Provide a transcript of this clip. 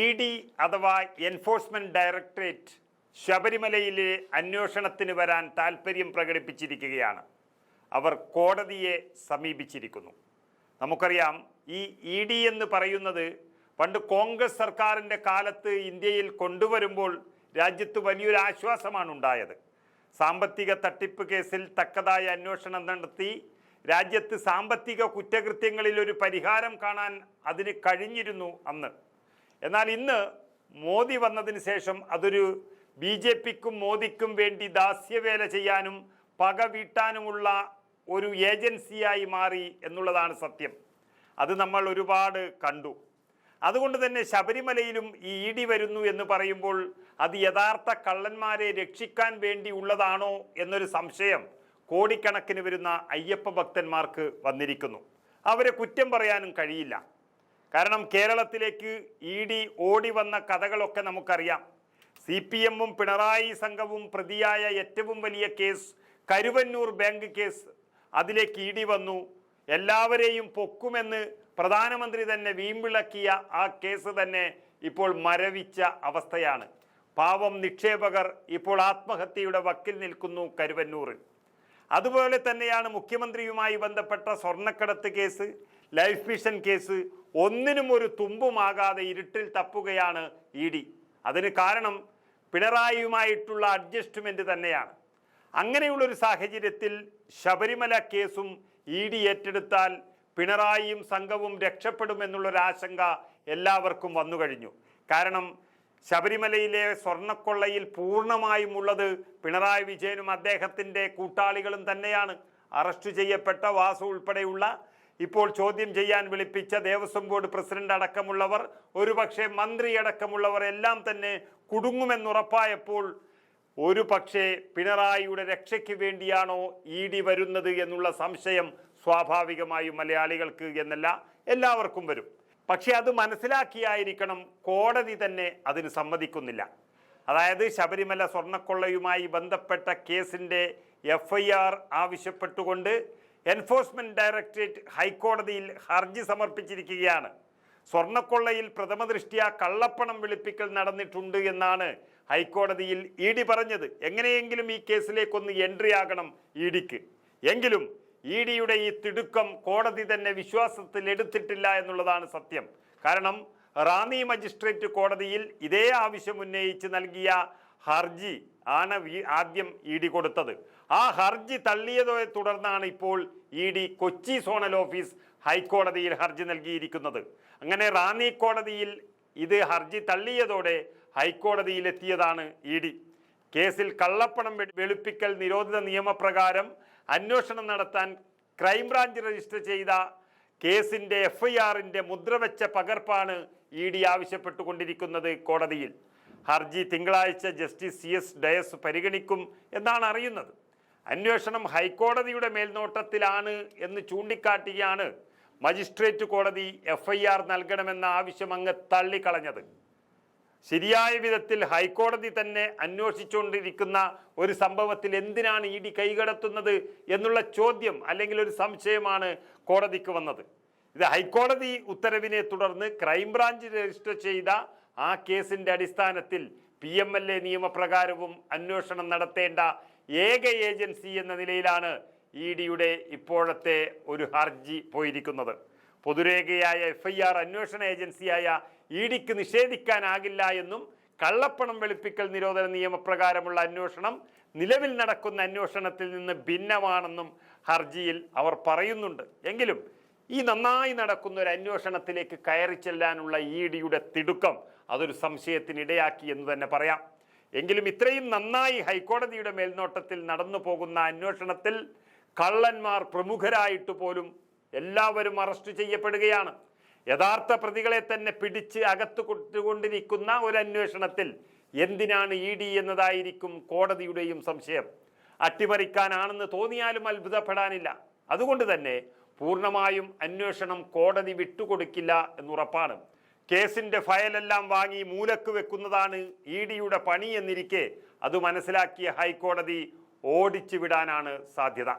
E D അഥവാ enforcement directorate ശബരിമലയിലെ അന്വേഷണത്തിന് വരാൻ താൽപ്പര്യം പ്രകടിപ്പിച്ചിരിക്കുകയാണ്. അവർ കോടതിയെ സമീപിച്ചിരിക്കുന്നു. നമുക്കറിയാം ഈ ഇ ഡി എന്ന് പറയുന്നത് പണ്ട് കോൺഗ്രസ് സർക്കാരിന്റെ കാലത്ത് ഇന്ത്യയിൽ കൊണ്ടുവരുമ്പോൾ രാജ്യത്ത് വലിയൊരു ആശ്വാസമാണ് ഉണ്ടായത്. സാമ്പത്തിക തട്ടിപ്പ് കേസിൽ തക്കതായ അന്വേഷണം നടത്തി രാജ്യത്ത് സാമ്പത്തിക കുറ്റകൃത്യങ്ങളിൽ ഒരു പരിഹാരം കാണാൻ അതിന് കഴിഞ്ഞിരുന്നു അന്ന്. എന്നാൽ ഇന്ന് മോദി വന്നതിന് ശേഷം അതൊരു ബി ജെ പിക്കും മോദിക്കും വേണ്ടി ദാസ്യവേല ചെയ്യാനും പക വീട്ടാനുമുള്ള ഒരു ഏജൻസിയായി മാറി എന്നുള്ളതാണ് സത്യം. അത് നമ്മൾ ഒരുപാട് കണ്ടു. അതുകൊണ്ട് തന്നെ ശബരിമലയിലും ഈ ഇ ഡി വരുന്നു എന്ന് പറയുമ്പോൾ അത് യഥാർത്ഥ കള്ളന്മാരെ രക്ഷിക്കാൻ വേണ്ടി ഉള്ളതാണോ എന്നൊരു സംശയം കോടിക്കണക്കിന് വരുന്ന അയ്യപ്പ ഭക്തന്മാർക്ക് വന്നിരിക്കുന്നു. അവരെ കുറ്റം പറയാനും കഴിയില്ല. കാരണം കേരളത്തിലേക്ക് ഇ ഡി ഓടി വന്ന കഥകളൊക്കെ നമുക്കറിയാം. സി പി എമ്മും പിണറായി സംഘവും പ്രതിയായ ഏറ്റവും വലിയ കേസ് കരുവന്നൂർ ബാങ്ക് കേസ് അതിലേക്ക് ഇ ഡി വന്നു. എല്ലാവരെയും പൊക്കുമെന്ന് പ്രധാനമന്ത്രി തന്നെ വീമ്പിളക്കിയ ആ കേസ് തന്നെ ഇപ്പോൾ മരവിച്ച അവസ്ഥയാണ്. പാവം നിക്ഷേപകർ ഇപ്പോൾ ആത്മഹത്യയുടെ വക്കിൽ നിൽക്കുന്നു കരുവന്നൂറിൽ അതുപോലെ തന്നെയാണ് മുഖ്യമന്ത്രിയുമായി ബന്ധപ്പെട്ട സ്വർണക്കടത്ത് കേസ് ലൈഫ് മിഷൻ കേസ് ഒന്നിനും ഒരു തുമ്പുമാകാതെ ഇരുട്ടിൽ തപ്പുകയാണ് ഇ ഡി. അതിന് കാരണം പിണറായിയുമായിട്ടുള്ള അഡ്ജസ്റ്റ്മെന്റ് തന്നെയാണ്. അങ്ങനെയുള്ളൊരു സാഹചര്യത്തിൽ ശബരിമല കേസും ഇ ഡി ഏറ്റെടുത്താൽ പിണറായിയും സംഘവും രക്ഷപ്പെടുമെന്നുള്ളൊരാശങ്ക എല്ലാവർക്കും വന്നു കഴിഞ്ഞു. കാരണം ശബരിമലയിലെ സ്വർണക്കൊള്ളയിൽ പൂർണമായും ഉള്ളത് പിണറായി വിജയനും അദ്ദേഹത്തിന്റെ കൂട്ടാളികളും തന്നെയാണ്. അറസ്റ്റ് ചെയ്യപ്പെട്ട വാസു ഉൾപ്പെടെയുള്ള ഇപ്പോൾ ചോദ്യം ചെയ്യാൻ വിളിപ്പിച്ച ദേവസ്വം ബോർഡ് പ്രസിഡന്റ് അടക്കമുള്ളവർ ഒരുപക്ഷെ മന്ത്രി അടക്കമുള്ളവർ എല്ലാം തന്നെ കുടുങ്ങുമെന്നുറപ്പായപ്പോൾ ഒരു പക്ഷേ പിണറായിയുടെ രക്ഷയ്ക്ക് വേണ്ടിയാണോ ഇ ഡി വരുന്നത് എന്നുള്ള സംശയം സ്വാഭാവികമായും മലയാളികൾക്ക് എന്നല്ല എല്ലാവർക്കും വരും. പക്ഷേ അത് മനസ്സിലാക്കിയായിരിക്കണം കോടതി തന്നെ അതിന് സമ്മതിക്കുന്നില്ല. അതായത് ശബരിമല സ്വർണക്കൊള്ളയുമായി ബന്ധപ്പെട്ട കേസിന്റെ എഫ് ആവശ്യപ്പെട്ടുകൊണ്ട് എൻഫോഴ്സ്മെന്റ് ഡയറക്ടറേറ്റ് ഹൈക്കോടതിയിൽ ഹർജി സമർപ്പിച്ചിരിക്കുകയാണ്. സ്വർണക്കൊള്ളയിൽ പ്രഥമദൃഷ്ട്യാ കള്ളപ്പണം വെളുപ്പിക്കൽ നടന്നിട്ടുണ്ട് എന്നാണ് ഹൈക്കോടതിയിൽ ഇ ഡി പറഞ്ഞത്. എങ്ങനെയെങ്കിലും ഈ കേസിലേക്കൊന്ന് എൻട്രി ആകണം ഇ ഡിക്ക്. എങ്കിലും ഇ ഡിയുടെ ഈ തിടുക്കം കോടതി തന്നെ വിശ്വാസത്തിൽ എടുത്തിട്ടില്ല എന്നുള്ളതാണ് സത്യം. കാരണം റാന്നി മജിസ്ട്രേറ്റ് കോടതിയിൽ ഇതേ ആവശ്യം ഉന്നയിച്ച് നൽകിയ ഹർജി ആണ് ആദ്യം ഇ ഡി കൊടുത്തത്. ആ ഹർജി തള്ളിയതോടെ തുടർന്നാണ് ഇപ്പോൾ E D Kochi zonal office ഹൈക്കോടതിയിൽ ഹർജി നൽകിയിരിക്കുന്നത്. അങ്ങനെ റാന്നി കോടതിയിൽ ഇത് ഹർജി തള്ളിയതോടെ ഹൈക്കോടതിയിൽ എത്തിയതാണ് ഇ ഡി. കേസിൽ കള്ളപ്പണം വെളുപ്പിക്കൽ നിരോധിത നിയമപ്രകാരം അന്വേഷണം നടത്താൻ ക്രൈംബ്രാഞ്ച് രജിസ്റ്റർ ചെയ്ത കേസിന്റെ എഫ് ഐ ആറിന്റെ മുദ്രവെച്ച പകർപ്പാണ് ഇ ഡി ആവശ്യപ്പെട്ടുകൊണ്ടിരിക്കുന്നത് കോടതിയിൽ. ഹർജി തിങ്കളാഴ്ച ജസ്റ്റിസ് സി എസ് ഡയസ് പരിഗണിക്കും എന്നാണ് അറിയുന്നത്. അന്വേഷണം ഹൈക്കോടതിയുടെ മേൽനോട്ടത്തിലാണ് എന്ന് ചൂണ്ടിക്കാട്ടിയാണ് മജിസ്ട്രേറ്റ് കോടതി എഫ് ഐ ആർ നൽകണമെന്ന ആവശ്യം അങ്ങ് തള്ളിക്കളഞ്ഞത്. ശരിയായ വിധത്തിൽ ഹൈക്കോടതി തന്നെ അന്വേഷിച്ചുകൊണ്ടിരിക്കുന്ന ഒരു സംഭവത്തിൽ എന്തിനാണ് ഇ ഡി കൈകടത്തുന്നത് എന്നുള്ള ചോദ്യം അല്ലെങ്കിൽ ഒരു സംശയമാണ് കോടതിക്ക് വന്നത്. ഇത് ഹൈക്കോടതി ഉത്തരവിനെ തുടർന്ന് ക്രൈംബ്രാഞ്ച് രജിസ്റ്റർ ചെയ്ത ആ കേസിന്റെ അടിസ്ഥാനത്തിൽ പി എം എൽ എ നിയമപ്രകാരവും അന്വേഷണം നടത്തേണ്ട ഏക ഏജൻസി എന്ന നിലയിലാണ് ഇ ഡിയുടെ ഇപ്പോഴത്തെ ഒരു ഹർജി പോയിരിക്കുന്നത്. പൊതുരേഖയായ എഫ് ഐ ആർ അന്വേഷണ ഏജൻസിയായ ഇ ഡിക്ക് നിഷേധിക്കാനാകില്ല എന്നും കള്ളപ്പണം വെളുപ്പിക്കൽ നിരോധന നിയമപ്രകാരമുള്ള അന്വേഷണം നിലവിൽ നടക്കുന്ന അന്വേഷണത്തിൽ നിന്ന് ഭിന്നമാണെന്നും ഹർജിയിൽ അവർ പറയുന്നുണ്ട്. എങ്കിലും ഈ നന്നായി നടക്കുന്ന ഒരു അന്വേഷണത്തിലേക്ക് കയറി ചെല്ലാനുള്ള ഇ ഡിയുടെ തിടുക്കം അതൊരു സംശയത്തിനിടയാക്കി എന്ന് തന്നെ പറയാം. എങ്കിലും ഇത്രയും നന്നായി ഹൈക്കോടതിയുടെ മേൽനോട്ടത്തിൽ നടന്നു പോകുന്ന അന്വേഷണത്തിൽ കള്ളന്മാർ പ്രമുഖരായിട്ട് പോലും എല്ലാവരും അറസ്റ്റ് ചെയ്യപ്പെടുകയാണ്. യഥാർത്ഥ പ്രതികളെ തന്നെ പിടിച്ച് അകത്ത് കൊണ്ടുകൊണ്ടിരിക്കുന്ന ഒരു അന്വേഷണത്തിൽ എന്തിനാണ് ഇ ഡി എന്നതായിരിക്കും കോടതിയുടെയും സംശയം. അട്ടിമറിക്കാനാണെന്ന് തോന്നിയാലും അത്ഭുതപ്പെടാനില്ല. അതുകൊണ്ട് തന്നെ പൂർണമായും അന്വേഷണം കോടതി വിട്ടുകൊടുക്കില്ല എന്നുറപ്പാണ്. കേസിന്റെ ഫയലെല്ലാം വാങ്ങി മൂലക്ക് വെക്കുന്നതാണ് ഇ ഡിയുടെ പണി എന്നിരിക്കെ അത് മനസ്സിലാക്കിയ ഹൈക്കോടതി ഓടിച്ചു വിടാനാണ് സാധ്യത.